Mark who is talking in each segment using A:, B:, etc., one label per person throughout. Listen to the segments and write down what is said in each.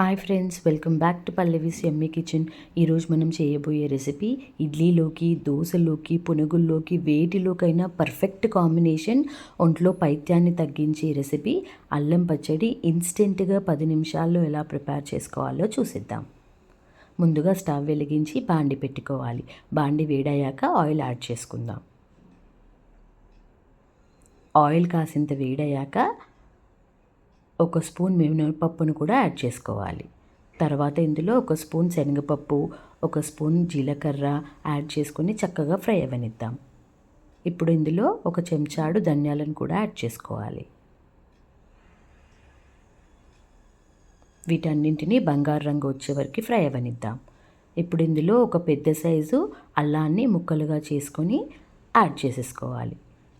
A: Hi friends welcome back to Pallavi's Emmy kitchen ఈరోజు మనం చేయబోయే రెసిపీ ఇడ్లీలోకి దోశలోకి పునుగుల్లోకి వేటిలోకైనా పర్ఫెక్ట్ కాంబినేషన్ ఒంట్లో పైత్యాన్ని తగ్గించే రెసిపీ అల్లం పచ్చడి ఇన్స్టెంట్గా పది నిమిషాల్లో ఎలా ప్రిపేర్ చేసుకోవాలో చూసిద్దాం. ముందుగా స్టవ్ వెలిగించి బాండి పెట్టుకోవాలి. బాండి వేడయ్యాక ఆయిల్ యాడ్ చేసుకుందాం. ఆయిల్ కాసింత వేడయ్యాక ఒక స్పూన్ మినపప్పును కూడా యాడ్ చేసుకోవాలి. తర్వాత ఇందులో ఒక స్పూన్ శనగపప్పు ఒక స్పూన్ జీలకర్ర యాడ్ చేసుకొని చక్కగా ఫ్రై అవ్వనిద్దాం ఇప్పుడు ఇందులో ఒక చెంచాడు ధనియాలను కూడా యాడ్ చేసుకోవాలి. వీటన్నింటినీ బంగారు రంగు వచ్చే వరకు ఫ్రై అవ్వనిద్దాం ఇప్పుడు ఇందులో ఒక పెద్ద సైజు అల్లాన్ని ముక్కలుగా చేసుకొని యాడ్ చేసేసుకోవాలి.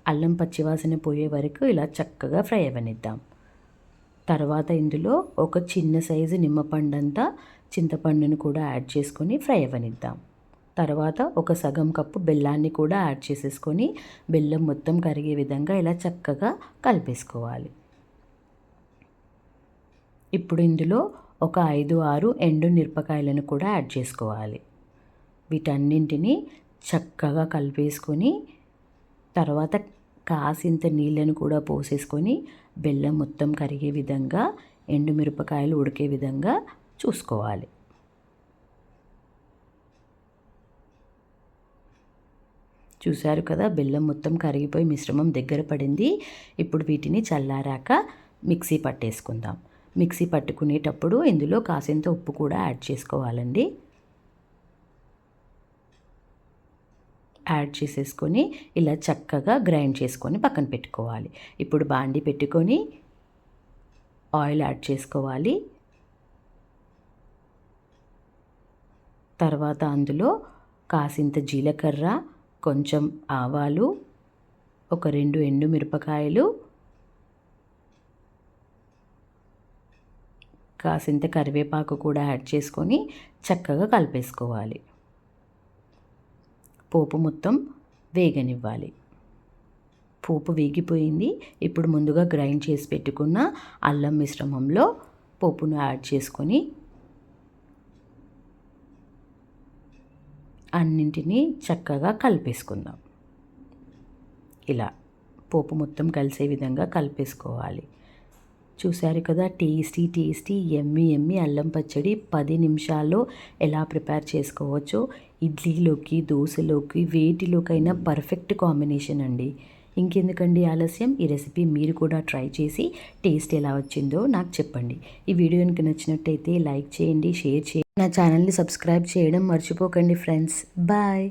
A: అల్లం పచ్చివాసన పోయే వరకు ఇలా చక్కగా ఫ్రై అవ్వనిద్దాం తర్వాత ఇందులో ఒక చిన్న సైజు నిమ్మపండంతా చింతపండును కూడా యాడ్ చేసుకొని ఫ్రై అవనిద్దాం తర్వాత ఒక సగం కప్పు బెల్లాన్ని కూడా యాడ్ చేసేసుకొని బెల్లం మొత్తం కరిగే విధంగా ఇలా చక్కగా కలిపేసుకోవాలి. ఇప్పుడు ఇందులో ఒక ఐదు ఆరు ఎండు మిరపకాయలను కూడా యాడ్ చేసుకోవాలి. వీటన్నింటినీ చక్కగా కలిపేసుకొని తర్వాత కాసింత నీళ్ళను కూడా పోసేసుకొని బెల్లం మొత్తం కరిగే విధంగా ఎండుమిరపకాయలు ఉడికే విధంగా చూసుకోవాలి. చూశారు కదా బెల్లం మొత్తం కరిగిపోయి మిశ్రమం దగ్గర పడింది. ఇప్పుడు వీటిని చల్లారాక మిక్సీ పట్టేసుకుందాం. మిక్సీ పట్టుకునేటప్పుడు ఇందులో కాసింత ఉప్పు కూడా యాడ్ చేసుకోవాలండి. యాడ్ చేసేసుకొని ఇలా చక్కగా గ్రైండ్ చేసుకొని పక్కన పెట్టుకోవాలి. ఇప్పుడు బాండి పెట్టుకొని ఆయిల్ యాడ్ చేసుకోవాలి. తర్వాత అందులో కాసింత జీలకర్ర కొంచెం ఆవాలు ఒక రెండు ఎండు మిరపకాయలు కాసింత కరివేపాకు కూడా యాడ్ చేసుకొని చక్కగా కలిపేసుకోవాలి. పోపు మొత్తం వేగనివ్వాలి. పోపు వేగిపోయింది. ఇప్పుడు ముందుగా గ్రైండ్ చేసి పెట్టుకున్న అల్లం మిశ్రమంలో పోపును యాడ్ చేసుకొని అన్నింటినీ చక్కగా కలిపేసుకుందాం. ఇలా పోపు మొత్తం కలిసే విధంగా కలిపేసుకోవాలి. చూశారు కదా టేస్టీ టేస్టీ ఎమ్మి ఎమ్మి అల్లం పచ్చడి పది నిమిషాల్లో ఎలా ప్రిపేర్ చేసుకోవచ్చో. ఇడ్లీలోకి దోశలోకి వేటిలోకైనా పర్ఫెక్ట్ కాంబినేషన్ అండి. ఇంకెందుకండి ఆలస్యం? ఈ రెసిపీ మీరు కూడా ట్రై చేసి టేస్ట్ ఎలా వచ్చిందో నాకు చెప్పండి. ఈ వీడియో కనుక నచ్చినట్టయితే లైక్ చేయండి షేర్ చేయండి. నా ఛానల్ని సబ్స్క్రైబ్ చేయడం మర్చిపోకండి ఫ్రెండ్స్. బాయ్.